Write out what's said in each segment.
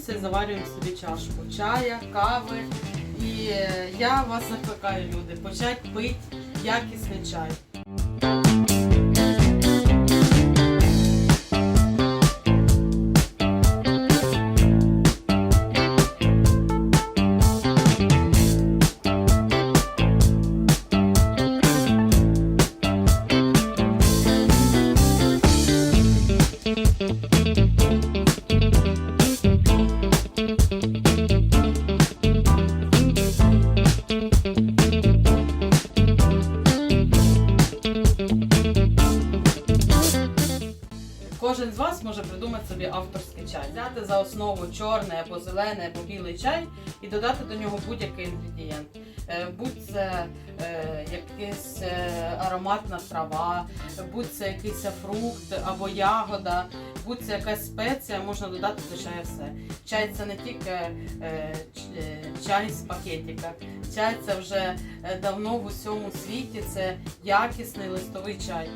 збираємося і заварюємо собі чашку чая, кави. І е, я вас закликаю, люди, почати пити якісний чай. Кожен з вас може придумати собі авторський чай. Взяти за основу чорний або зелений або білий чай і додати до нього будь-який інгредієнт. Е, Будь це е, якась е, ароматна трава, будь це якийсь фрукт або ягода, будь це якась спеція, можна додати до все. Чай це не тільки е, е, чай з пакетика. Чай це вже давно в усьому світі. Це якісний листовий чай.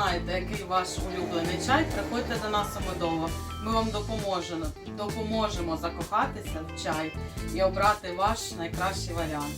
Знаєте, який ваш улюблений чай, приходьте до нас у Медово. Ми вам допоможемо, допоможемо закохатися в чай і обрати ваш найкращий варіант.